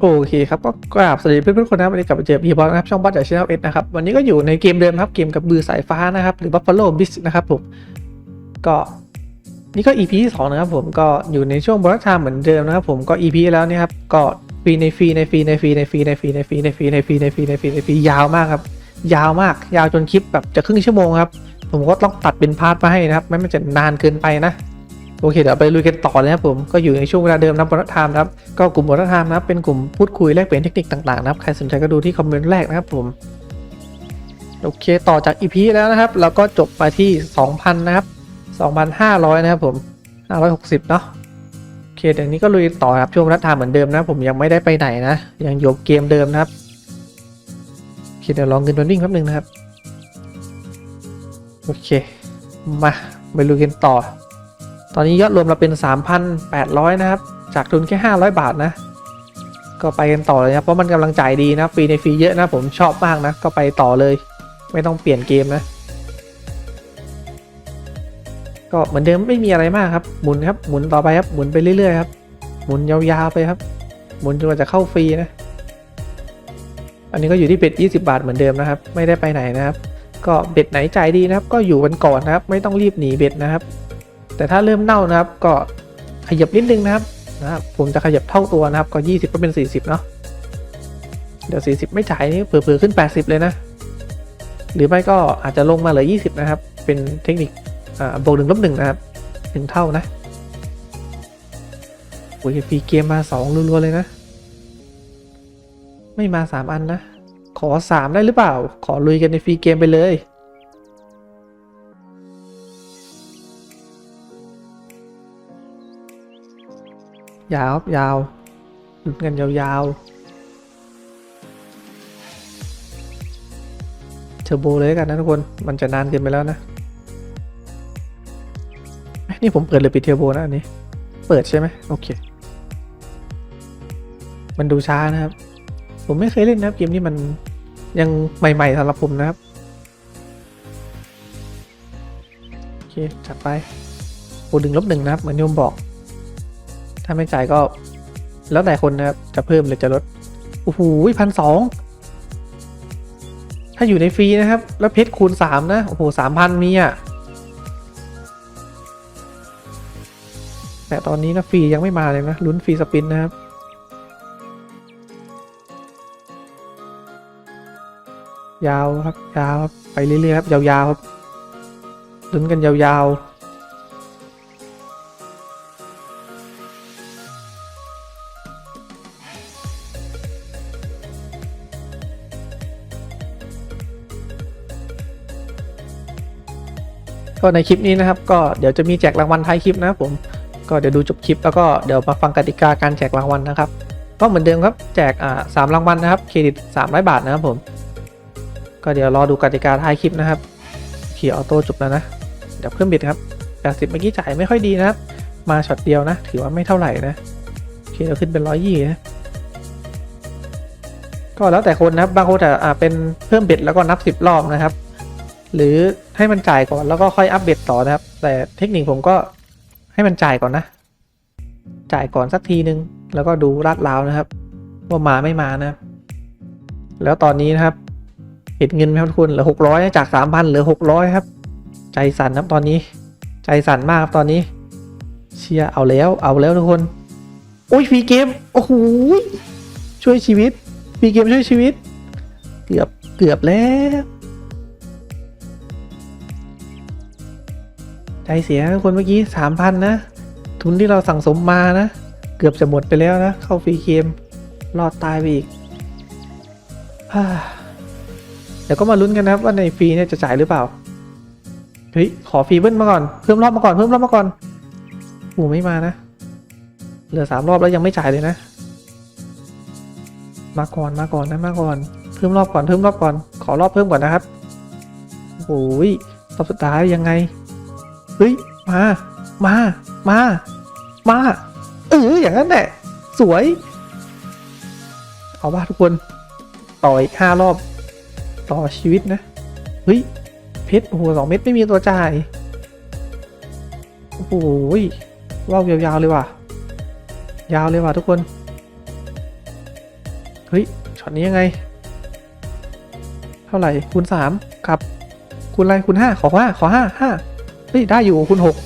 โอเคครับ ก็กราบสวัสดีเพื่อนๆทุกคนนะวันนี้กลับมาเจอพี่บอลนะครับช่องบัตจากช anel เอนะครับ วันนี้ก็อยู่ในเกมเดิมครับ เกมกับบือสายฟ้านะครับ หรือ Buffalo b i s นะครับผม ก็นี่ก็ EP ที่สองนะครับผมก็อยู่ในช่วงบล็อกไทม์เหมือนเดิมนะครับผมก็ EP แล้วเนี่ยครับก็ฟรีในฟรีในฟรีในฟรีในฟรีในฟรีในฟรีในฟรีในฟรีในฟรีในฟรีในฟรียาวมากครับ ยาวมาก ยาวจนคลิปแบบจะครึ่งชั่วโมงครับผมก็ต้องตัดเป็นพาร์ทมาให้นะครับไม่มันจะนานเกินไปนะ โอเคเดี๋ยวไปลุยกันต่อเลยครับผมก็อยู่ในช่วงเวลาเดิมนะบอลไทม์ครับก็กลุ่มบอลไทม์นะเป็นกลุ่มพูดคุยแลกเปลี่ยนเทคนิคต่างๆนะครับใครสนใจก็ดูที่คอมเมนต์แรกนะครับผมโอเคต่อจาก EP แล้วนะครับเราก็จบไปที่ 2,000 นะครับ 2,500 นะครับผม 560 เนาะโอเคเดี๋ยวนี้ก็ลุยต่อครับช่วงรัฐทามเหมือนเดิมนะผมยังไม่ได้ไปไหนนะ ยังอยู่เกมเดิมนะครับโอเคเดี๋ยวลองเงินวันวิ่งแป๊บนึงนะครับ โอเค มาไปลุยกันต่อ ตอนนี้ยอดรวมเราเป็น 3,800 นะครับ จากทุนแค่ 500 บาทนะ ก็ไปกันต่อเลยนะเพราะมันกำลังจ่ายดีนะฟรีในฟรีเยอะนะผมชอบมากนะ ก็ไปต่อเลย ไม่ต้องเปลี่ยนเกมนะ ก็เหมือนเดิมไม่มีอะไรมากครับ หมุนครับ หมุนต่อไปครับ หมุนไปเรื่อยๆครับ หมุนยาวๆไปครับ หมุนจนกว่าจะเข้าฟรีนะ อันนี้ก็อยู่ที่เบ็ด20 บาทเหมือนเดิมนะครับ ไม่ได้ไปไหนนะครับ ก็เบ็ดไหนจ่ายดีนะครับ ก็อยู่กันก่อนนะครับ ไม่ต้องรีบหนีเบ็ดนะครับ แต่ถ้าเริ่มเน่านะครับ ก็ขยับนิดนึงนะครับนะครับผมจะขยับเท่าตัวนะครับ ก็ 20 ก็เป็น 40 เนาะเดี๋ยว 40 ไม่จ่ายนี่เผื่อๆขึ้น 80 เลยนะ หรือไม่ก็อาจจะลงมาเหลือ 20 นะครับ เป็นเทคนิคอ่าบวกหนึ่งลบหนึ่งนะครับหนึ่งเท่านะโอ้ยฟรีเกมมา 2รัวๆเลยนะ ไม่มา 3 อันนะ ขอ 3 ได้หรือเปล่า ขอลุยกันในฟรีเกมไปเลย ยาวครับยาวลุ้นกันยาวๆเทอร์โบเลยกันนะทุกคนมันจะนานเกินไปแล้วนะ นี่ผมเปิดหรือปิดเทอร์โบนะอันนี้ เปิดใช่ไหมโอเค มันดูช้านะครับ ผมไม่เคยเล่นนะครับเกมนี้มันยังใหม่ๆสำหรับผมนะครับโอเคจัดไปโอ้ดึงลบหนึ่งนะครับเหมือนที่ผมบอก ถ้าไม่จ่ายก็ แล้วแต่คนนะครับ จะเพิ่มหรือจะลด โอ้โหพันสอง ถ้าอยู่ในฟรีนะครับ แล้วเพชรคูณสามนะ โอ้โหสามพันมีอะ แต่ตอนนี้นะฟรียังไม่มาเลยนะ ลุ้นฟรีสปินนะครับยาวครับยาวครับไปเรื่อยๆครับยาวๆครับลุ้นกันยาวๆ ก็ในคลิปนี้นะครับ ก็เดี๋ยวจะมีแจกรางวัลท้ายคลิปนะครับผมก็เดี๋ยวดูจบคลิปแล้วก็เดี๋ยวมาฟังกติกาการแจกรางวัลนะครับ ก็เหมือนเดิมครับแจกอ่าสามรางวัลนะครับเครดิต300 บาทนะครับผม ก็เดี๋ยวรอดูกติกาท้ายคลิปนะครับเขียออโต้จบแล้วนะเดี๋ยวเพิ่มบิดครับ 80 เมื่อกี้จ่ายไม่ค่อยดีนะครับ มาช็อตเดียวนะ ถือว่าไม่เท่าไหร่นะโอเคเดี๋ยวขึ้นเป็นร้อยยี่นะก็แล้วแต่คนนะครับบางคนแต่อ่าเป็นเพิ่มเบ็ดแล้วก็นับ 10 รอบนะครับ หรือให้มันจ่ายก่อนแล้วก็ค่อยอัปเดตต่อนะครับ แต่เทคนิคผมก็ให้มันจ่ายก่อนนะ จ่ายก่อนสักทีนึง แล้วก็ดูลาดราวนะครับ ว่ามาไม่มานะครับ แล้วตอนนี้นะครับ เห็นเงินไหมครับทุกคนเหลือหกร้อยจากสามพันเหลือหกร้อยครับ ใจสั่นครับตอนนี้ ใจสั่นมากครับตอนนี้ เชียเอาแล้วเอาแล้วทุกคนโอ้ยฟรีเกมโอ้โหช่วยชีวิตฟรีเกมช่วยชีวิต เกือบเกือบแล้ว ใจเสียคนเมื่อกี้สามพันนะ ทุนที่เราสั่งสมมานะ เกือบจะหมดไปแล้วนะ เข้าฟรีเกมรอดตายไปอีกเดี๋ยวก็มาลุ้นกันนะครับว่าในฟรีเนี่ยจะจ่ายหรือเปล่า เฮ้ย ขอฟรีเบิ้ลมาก่อน เพิ่มรอบมาก่อน เพิ่มรอบมาก่อนโอ้ไม่มานะ เหลือสามรอบแล้วยังไม่จ่ายเลยนะ มาก่อนมาก่อนนะมาก่อน เพิ่มรอบก่อนเพิ่มรอบก่อน ขอรอบเพิ่มก่อนนะครับโอ้ยรอบสุดท้ายยังไง เฮ้ย มา มา มา มา เอออย่างนั้นแหละ สวย เอาว่าทุกคน ต่ออีกห้ารอบ ต่อชีวิตนะ เฮ้ย เพชรโอ้โหสองเม็ดไม่มีตัวจ่าย โอ้โหว่าวยาวๆเลยว่ะ ยาวเลยว่ะทุกคน เฮ้ย ช็อตนี้ยังไง เท่าไหร่คูณสามครับคูณอะไรคูณห้าขอห้าขอห้าห้า เฮ้ยได้อยู่คูณหก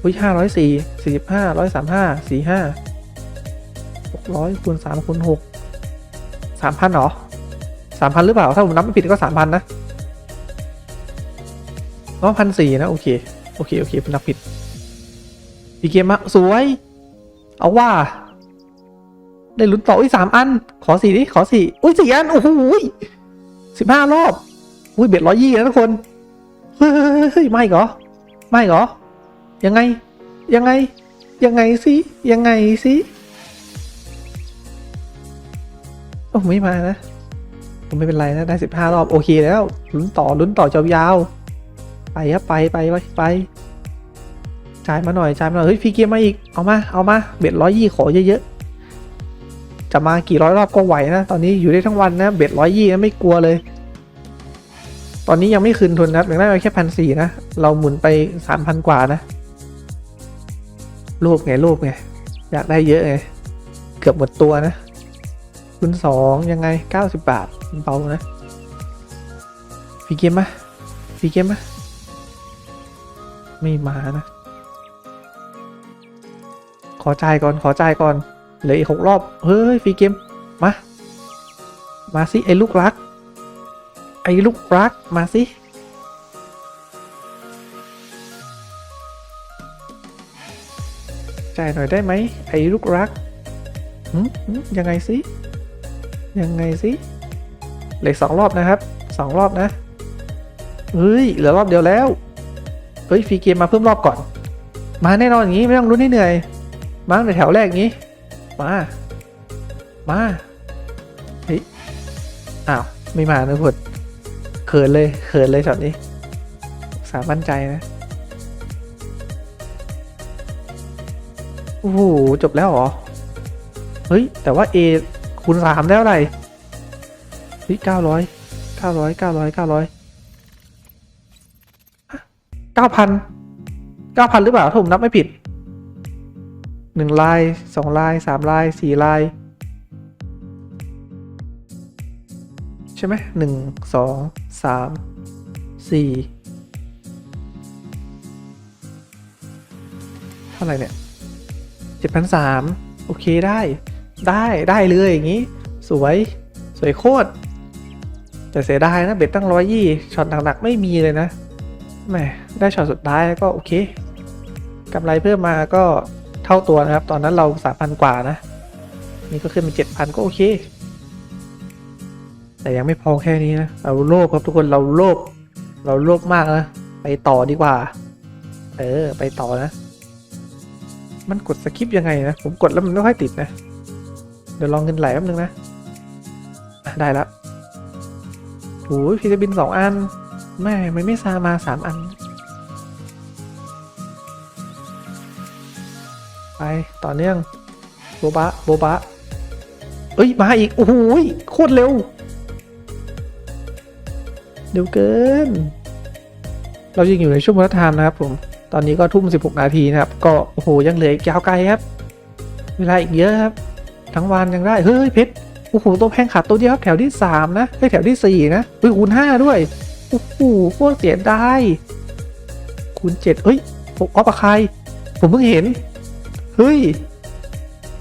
เฮ้ยห้าร้อยสี่สี่สิบห้าร้อยสามห้าสี่ห้าหกร้อยคูณสามคูณหกสามพันหรอสามพันหรือเปล่า ถ้าผมนับไม่ผิดก็สามพันนะอ๋อพันสี่นะ โอเค โอเค โอเคผมนับผิดดีเกมมาสวย เอาว่า ได้ลุ้นต่ออุ้ยสามอัน ขอสี่ดิ ขอสี่อุ้ยสี่อัน โอ้โหสิบห้ารอบ อุ้ยเบ็ดร้อยยี่นะทุกคน เฮ้ยไม่เหรอ ไม่เหรอ ยังไง ยังไง ยังไงสิ ยังไงสิโอ้ไม่มานะผมไม่เป็นไรนะ ได้สิบห้ารอบ โอเคแล้วลุ้นต่อลุ้นต่อยาวๆไปครับไปไปไปไปจ่ายมาหน่อยจ่ายมาหน่อยเฮ้ยฟรีเกมมาอีกเอามาเอามาเบ็ดร้อยยี่ขอเยอะๆจะมากี่ร้อยรอบก็ไหวนะ ตอนนี้อยู่ได้ทั้งวันนะ เบ็ดร้อยยี่นะไม่กลัวเลย ตอนนี้ยังไม่คืนทุนนะครับยังได้มาแค่พันสี่นะ เราหมุนไปสามพันกว่านะโลภไงโลภไง อยากได้เยอะไง เกือบหมดตัวนะคูณสองยังไงเก้าสิบบาทเบานะฟรีเกมมะฟรีเกมมะไม่มานะ ขอจ่ายก่อนขอจ่ายก่อนเหลืออีกหกรอบ เฮ้ยฟรีเกม มา มาสิไอ้ลูกรัก ไอ้ลูกรักมาสิ จ่ายหน่อยได้ไหมไอ้ลูกรักหืมยังไงสิยังไงสิเหลืออกสองรอบนะครับสองรอบนะเฮ้ยเหลือรอบเดียวแล้วเฮ้ยฟรีเกมมาเพิ่มรอบก่อน มาแน่นอนอย่างนี้ไม่ต้องรุ้นให้เหนื่อยมาในแถวแรกนี้ มา มาเฮ้ยอ้าวไม่มานะพุดเขินเลยเขินเลยช็อตนี้สามั่นใจนะ โอ้โห จบแล้วเหรอ เฮ้ย แต่ว่า A คูณสามได้เท่าไหร่เฮ้ยเก้าร้อยเก้าร้อยเก้าร้อยเก้าร้อยเก้าพันเก้าพันหรือเปล่าถ้าผมนับไม่ผิดหนึ่งลายสองลายสามลายสี่ลายใช่ไหมหนึ่งสอง สามสี่เท่าไหร่เนี่ยเจ็ดพันสามโอเคได้ได้ได้เลยอย่างนี้ สวยสวยโคตร แต่เสียดายนะ เบ็ดตั้งร้อยยี่ช็อตหนัก ๆ ไม่มีเลยนะแหมได้ช็อตสุดท้ายก็โอเคกำไรเพิ่มมาก็เท่าตัวนะครับ ตอนนั้นเราสามพันกว่านะ นี่ก็ขึ้นเป็นเจ็ดพันก็โอเค แต่ยังไม่พอแค่นี้นะ เราโลภครับทุกคนเราโลภเราโลภมากนะ ไปต่อดีกว่า เออ ไปต่อนะ มันกดสคิปยังไงนะ ผมกดแล้วมันไม่ค่อยติดนะ เดี๋ยวลองเงินไหลแป๊บนึงนะ ได้แล้วโอ้ยฟิลิปปินสองอันแม่ มันไม่ซามาสามอัน ไป ต่อเนื่อง โบบะ โบบะ เอ้ย มาอีก โอ้โหยโคตรเร็ว เร็วเกิน เรายังอยู่ในช่วงวัฒนธรรมนะครับผมตอนนี้ก็ทุ่ม 16 นาทีนะครับ ก็โอ้โหยังเหลืออีกยาวไกลครับ เวลาอีกเยอะครับ ทั้งวันยังได้ เฮ้ยเพชรโอ้โหตัวแพงขาดตัวเดียวครับแถวที่ 3 นะเฮ้ยแถวที่ 4 นะเฮ้ยคูณ5ด้วยโอ้โหโคตรเสียดายคูณ7เฮ้ยผมออฟอะใคร ผมเพิ่งเห็น เฮ้ย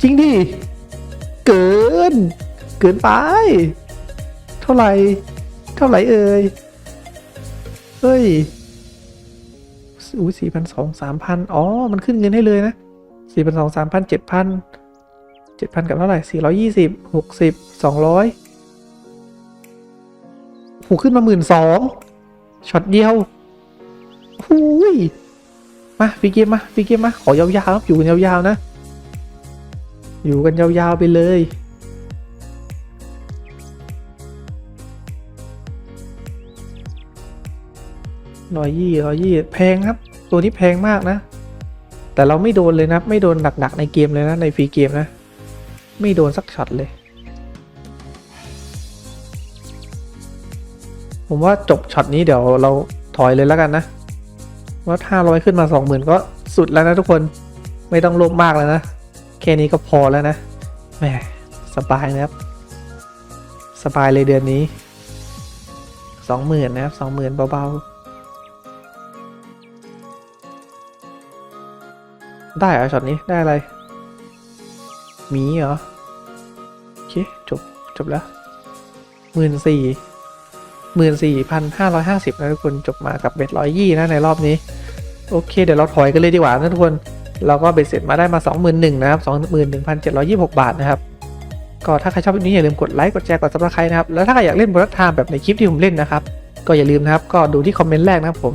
จริงดิ เกิน เกินไป เท่าไหร่ เท่าไหร่เอ่ยเฮ้ยอุ้ยสี่พันสองสามพันอ๋อ มันขึ้นเงินให้เลยนะสี่พันสองสามพันเจ็ดพันเจ็ดพันกับเท่าไหร่สี่ร้อยี่สิบหกสิบสองร้อยหูขึ้นมาหมื่นสองช็อตเดียวหูยมาฟีเกมมาฟีเกมมา ขอยาวๆครับอยู่กันยาวๆนะ อยู่กันยาวๆไปเลย ร้อยยี่ร้อยยี่แพงครับ ตัวนี้แพงมากนะ แต่เราไม่โดนเลยนะ ไม่โดนหนักๆในเกมเลยนะในฟรีเกมนะ ไม่โดนสักช็อตเลย ผมว่าจบช็อตนี้เดี๋ยวเราถอยเลยแล้วกันนะว่าถ้าร้อยขึ้นมาสองหมื่นก็สุดแล้วนะทุกคนไม่ต้องโลภมากแล้วนะ แค่นี้ก็พอแล้วนะแหมสบายนะครับ สบายเลยเดือนนี้สองหมื่นนะครับสองหมื่นเบาๆ ได้เหรอช็อตนี้ได้อะไรมีเหรอ โอเค จบ จบแล้วหมื่นสี่หมื่นสี่พันห้าร้อยห้าสิบนะทุกคน จบมากับเบ็ดร้อยยี่นะ ในรอบนี้ โอเค เดี๋ยวเราถอยกันเลยดีกว่านะทุกคน เราก็เบ็ดเสร็จมาได้มา21,000นะครับ21,726บาทนะครับ ก็ถ้าใครชอบคลิปนี้อย่าลืมกดไลค์ กดแชร์ กดซับสไครต์นะครับ แล้วถ้าใครอยากเล่นบนรักทามแบบในคลิปที่ผมเล่นนะครับ ก็อย่าลืมนะครับ ก็ดูที่คอมเมนต์แรกนะครับผม